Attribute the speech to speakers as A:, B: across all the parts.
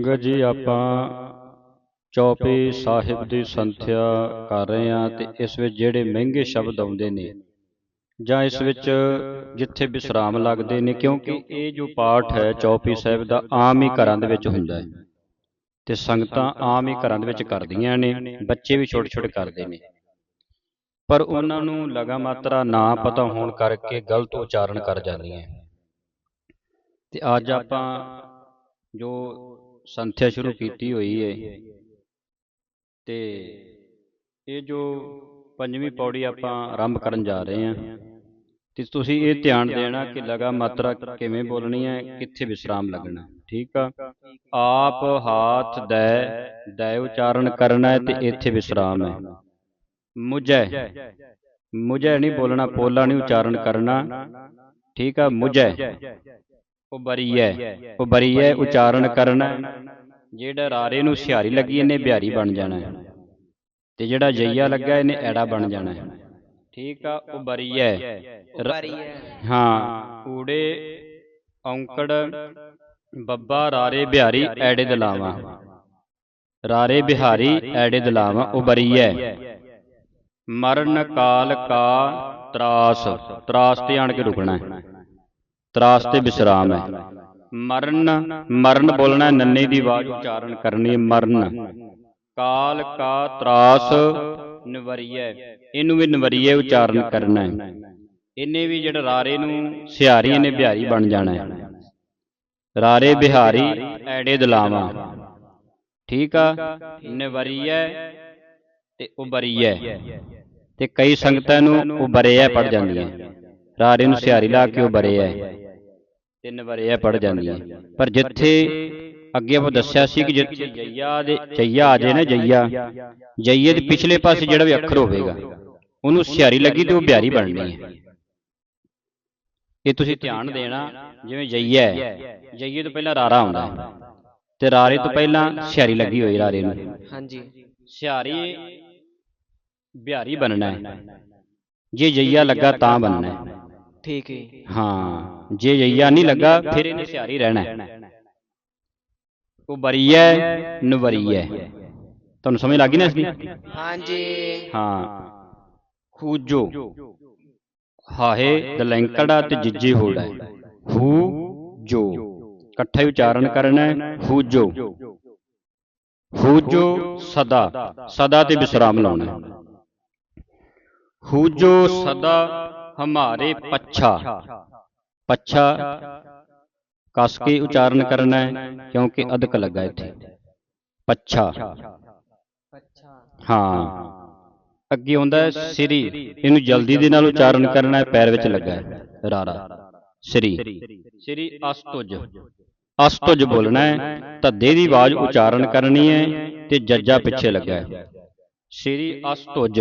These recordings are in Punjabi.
A: ਸੰਗਤ ਜੀ ਆਪਾਂ ਚੌਪੀ ਸਾਹਿਬ ਦੀ ਸੰਥਿਆ ਕਰ ਰਹੇ ਹਾਂ ਤੇ ਇਸ ਵਿੱਚ ਜਿਹੜੇ ਮਹਿੰਗੇ ਸ਼ਬਦ ਆਉਂਦੇ ਨੇ ਜਾਂ ਇਸ ਵਿੱਚ ਜਿੱਥੇ ਵਿਸਰਾਮ ਲੱਗਦੇ ਨੇ, ਕਿਉਂਕਿ ਇਹ ਜੋ ਪਾਠ ਹੈ ਚੌਪੀ ਸਾਹਿਬ ਦਾ ਆਮ ਹੀ ਘਰਾਂ ਦੇ ਵਿੱਚ ਹੁੰਦਾ ਹੈ। ਤੇ ਸੰਗਤਾਂ ਆਮ ਹੀ ਘਰਾਂ ਦੇ ਵਿੱਚ ਕਰਦੀਆਂ ਨੇ, ਬੱਚੇ ਵੀ ਛੋਟੇ ਛੋਟੇ ਕਰਦੇ ਨੇ। ਪਰ ਉਹਨਾਂ ਨੂੰ ਲਗਾ ਮਾਤਰਾ ਨਾ ਪਤਾ ਹੋਣ ਕਰਕੇ ਗਲਤ ਉਚਾਰਨ ਕਰ ਜਾਂਦੀਆਂ। ਤੇ ਅੱਜ ਆਪਾਂ ਜੋ ਸੰਥਿਆ ਸ਼ੁਰੂ ਕੀਤੀ ਹੋਈ ਹੈ। ਤੇ ਇਹ ਜੋ ਪੰਜਵੀਂ ਪੌੜੀ ਆਪਾਂ ਆਰੰਭ ਕਰਨ ਜਾ ਰਹੇ ਹਾਂ। ਤੇ ਤੁਸੀਂ ਇਹ ਧਿਆਨ ਦੇਣਾ ਕਿ ਲਗਾ ਮਾਤਰਾ ਕਿਵੇਂ ਬੋਲਣੀ ਹੈ ਕਿੱਥੇ ਵਿਸਰਾਮ ਲੱਗਣਾ ਠੀਕ ਆ? ਆਪ ਹਾਥ ਦੈ ਦੈ ਉਚਾਰਨ ਕਰਨਾ ਹੈ ਤੇ ਇੱਥੇ ਵਿਸਰਾਮ ਹੈ। ਮੁਝੈ। ਮੁਝੈ। ਨਹੀਂ ਬੋਲਣਾ ਪੋਲਾ ਨਹੀਂ ਉਚਾਰਨ ਕਰਨਾ। ਠੀਕ ਆ ਮੁਝੈ। ਉਬਰੀਐ ਉਬਰੀਐ ਉਚਾਰਨ ਕਰਨਾ। ਹੈ। ਜਿਹੜਾ ਰਾਰੇ ਨੂੰ ਸਿਹਾਰੀ ਲੱਗੀ ਇਹਨੇ ਬਿਹਾਰੀ ਬਣ ਜਾਣਾ। ਹੈ ਤੇ ਜਿਹੜਾ ਜਈਆ ਲੱਗਾ ਇਹਨੇ ਐੜਾ ਬਣ ਜਾਣਾ। ਹੈ ਠੀਕ ਆ ਉਬਰੀਐ ਰ- ਹਾਂ ਊੜੇ ਔਂਕੜ ਬੱਬਾ ਰਾਰੇ ਬਿਹਾਰੀ ਐੜੇ ਦਲਾਵਾ ਰਾਰੇ ਬਿਹਾਰੀ ਐੜੇ ਦਲਾਵਾ ਉਬਰੀਐ ਮਰਨ ਕਾਲ ਕਾ ਤਰਾਸ। ਤਰਾਸ ਤੇ ਆਣ ਕੇ ਰੁਕਣਾ। ਹੈ ਤਰਾਸ ਤੇ ਵਿਸਰਾਮ ਹੈ। ਮਰਨ ਮਰਨ ਬੋਲਣਾ ਨੰਨੇ ਦੀ ਆਵਾਜ਼ ਉਚਾਰਨ ਕਰਨੀ ਮਰਨ। ਕਾਲ ਕਾ ਤਰਾਸ ਨਵਰੀਐ ਇਹਨੂੰ ਵੀ ਨਵਰੀਐ ਉਚਾਰਨ ਕਰਨਾ ਹੈ। ਇਹਨੇ ਵੀ ਜਿਹੜਾ ਰਾਰੇ ਨੂੰ ਸਿਹਾਰੀ ਇਹਨੇ ਬਿਹਾਰੀ ਬਣ ਜਾਣਾ ਹੈ। ਰਾਰੇ ਬਿਹਾਰੀ ਐੜੇ ਦਲਾਵਾ। ਠੀਕ ਆ? ਨਵਰੀਐ ਤੇ ਉਬਰੀਐ। ਤੇ ਕਈ ਸੰਗਤਾਂ ਨੂੰ ਉਬਰਿਐ ਪੜ ਜਾਂਦੀਆਂ। ਰਾਰੇ ਨੂੰ ਸਿਹਾਰੀ ਲਾ ਕੇ ਉਬਰਿਐ ਤੇ ਨਵਰਿਐ ਪੜ ਜਾਂਦੀਆਂ ਪਰ ਜਿੱਥੇ ਅੱਗੇ ਆਪਾਂ ਦੱਸਿਆ ਸੀ ਕਿ ਜਿੱਥੇ ਜਈਆ ਦੇ ਜਈਆ ਆ ਜੇ ਨਾ ਜਈਆ ਜਈਏ ਦੇ ਪਿਛਲੇ ਪਾਸੇ ਜਿਹੜਾ ਵੀ ਅੱਖਰ ਹੋਵੇਗਾ ਉਹਨੂੰ ਸਿਹਾਰੀ ਲੱਗੀ ਤੇ ਉਹ ਬਿਹਾਰੀ ਬਣਨੀ ਹੈ। ਇਹ ਤੁਸੀਂ ਧਿਆਨ ਦੇਣਾ ਜਿਵੇਂ ਜਈਆ ਹੈ ਜਈਏ ਤੋਂ ਪਹਿਲਾਂ ਰਾਰਾ ਆਉਂਦਾ ਹੈ ਤੇ ਰਾਰੇ ਤੋਂ ਪਹਿਲਾਂ ਸਿਹਾਰੀ ਲੱਗੀ ਹੋਈ ਰਾਰੇ ਨੂੰ।
B: ਹਾਂਜੀ।
A: ਸਿਹਾਰੀ ਬਿਹਾਰੀ ਬਣਨਾ ਹੈ। ਜੇ ਜਈਆ ਲੱਗਾ ਤਾਂ ਬਣਨਾ ਹੈ।
B: ਠੀਕ ਹੈ ਜੀ।
A: ਹਾਂ ਜੇ। ਜਈਆ ਨਹੀਂ ਲੱਗਾ ਫਿਰ ਇਹਨੇ ਸਿਹਾਰੀ ਰਹਿਣਾ। ਉਹ ਬਰੀਐ ਨਵਰੀਐ। ਤੁਹਾਨੂੰ ਸਮਝ ਲੱਗੀ ਨਾ ਇਸ ਦੀ?
B: ਹਾਂਜੀ
A: ਹਾਂ ਖੂਜੋ। ਹਾਹੇ ਦਲੈਂਕੜਾ ਤੇ ਜਿੱਜੇ ਹੋੜਾ। ਹੈ ਜੋ ਇਕੱਠਾ ਉਚਾਰਨ ਕਰਨਾ ਹੈ ਹੂਜੋ ਹੂਜੋ ਸਦਾ। ਸਦਾ। ਤੇ ਵਿਸਰਾਮ ਲਾਉਣਾ। ਹੈ ਹੂਜੋ ਸਦਾ ਹਮਾਰੇ ਪੱਛਾ। ਪੱਛਾ ਕਸ ਕੇ ਉਚਾਰਨ ਕਰਨਾ ਹੈ, ਕਿਉਂਕਿ ਅਧਕ ਲੱਗਾ ਇੱਥੇ। ਪੱਛਾ। ਹਾਂ। ਅੱਗੇ ਆਉਂਦਾ ਹੈ ਸ੍ਰੀ। ਇਹਨੂੰ ਜਲਦੀ ਦੇ ਨਾਲ ਉਚਾਰਨ ਕਰਨਾ ਹੈ, ਪੈਰ ਵਿੱਚ ਲੱਗਾ ਹੈ। ਰਾਰਾ। ਸ੍ਰੀ। ਸ੍ਰੀ ਅਸਤੁਜ। ਅਸਤੁਜ ਬੋਲਣਾ ਹੈ, ਧੱਦੇ ਦੀ ਆਵਾਜ਼ ਉਚਾਰਨ ਕਰਨੀ ਹੈ ਤੇ ਜੱਜਾ ਪਿੱਛੇ ਲੱਗਾ ਹੈ। ਸ੍ਰੀ ਅਸਤੁਜ।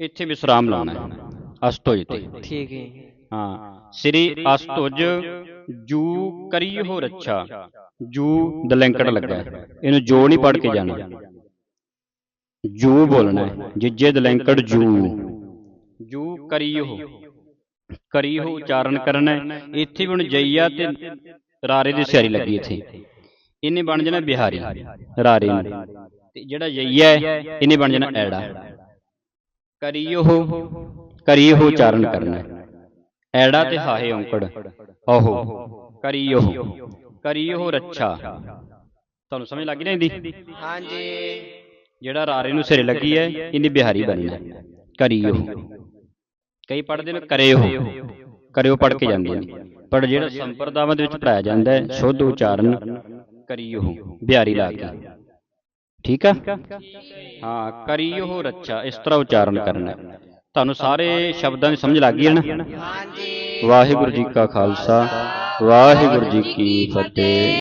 A: ਇੱਥੇ ਵਿਸਰਾਮ ਲਾਉਣਾ ਹੈ। ਅਸਤੁਜ ਤੇ।
B: ਠੀਕ ਹੈ।
A: ਹਾਂ ਸ੍ਰੀ ਅਸਤੁਜ ਜੂ ਕਰੀ ਹੋ ਰੱਛਾ। ਜੂ ਦਲੈਂਕੜ ਲੱਗਾ। ਇਹਨੂੰ ਜੋ ਨਹੀਂ ਪੜ ਕੇ ਜਾਣਾ। ਜੂ ਬੋਲਣਾ ਜਿੱਜੇ ਦਲੈਂਕੜ ਜੂ। ਜੂ ਕਰੀ ਹੋ। ਕਰੀ ਹੋ ਉਚਾਰਨ ਕਰਨਾ। ਇੱਥੇ ਵੀ ਹੁਣ ਜਈਆ ਤੇ ਰਾਰੇ ਦੀ ਸਿਆਰੀ ਲੱਗੀ ਇੱਥੇ। ਇਹਨੇ ਬਣ ਜਾਣਾ ਬਿਹਾਰੀ। ਰਾਰੇ ਤੇ ਜਿਹੜਾ ਜਈਆ ਇਹਨੇ ਬਣ ਜਾਣਾ ਐੜਾ। ਕਰੀਓ ਕਰੀਓ ਉਚਾਰਨ ਕਰਨਾ ਹੈ। ਐੜਾ ਤੇ ਹਾਹੇ ਔਂਕੜ। ਓਹੋ ਕਰੀਓ ਕਰੀਓ ਰੱਛਾ। ਤੁਹਾਨੂੰ ਸਮਝ ਲੱਗੀ ਨਾ ਇਹਦੀ?
B: ਹਾਂਜੀ।
A: ਜਿਹੜਾ ਰਾਰੇ ਨੂੰ ਸਿਰੇ ਲੱਗੀ ਹੈ ਇਹਨੇ ਬਿਹਾਰੀ ਬਣਨਾ ਹੈ। ਕਰੀਓ ਕਈ ਪੜ੍ਹਦੇ ਨੇ ਕਰਿਓ ਕਰਿਓ ਪੜ੍ਹ ਕੇ ਜਾਂਦੇ ਨੇ। ਪਰ ਜਿਹੜਾ ਸੰਪਰਦਾਵਾਂ ਦੇ ਵਿੱਚ ਪੜਾਇਆ ਜਾਂਦਾ ਹੈ ਸ਼ੁੱਧ ਉਚਾਰਨ ਕਰੀਓ ਬਿਹਾਰੀ ਲਾ ਕੇ। ਠੀਕ ਆ? ਹਾਂ ਕਰੀਓ ਰੱਛਾ। ਇਸ ਤਰ੍ਹਾਂ ਉਚਾਰਨ ਕਰਨਾ ਹੈ। ਤੁਹਾਨੂੰ ਸਾਰੇ ਸ਼ਬਦਾਂ ਦੀ ਸਮਝ ਲੱਗ ਗਈ ਹੈ ਨਾ?
B: ਹਾਂਜੀ
A: ਵਾਹਿਗੁਰੂ ਜੀ ਕਾ ਖਾਲਸਾ ਵਾਹਿਗੁਰੂ ਜੀ ਕੀ ਫਤਿਹ।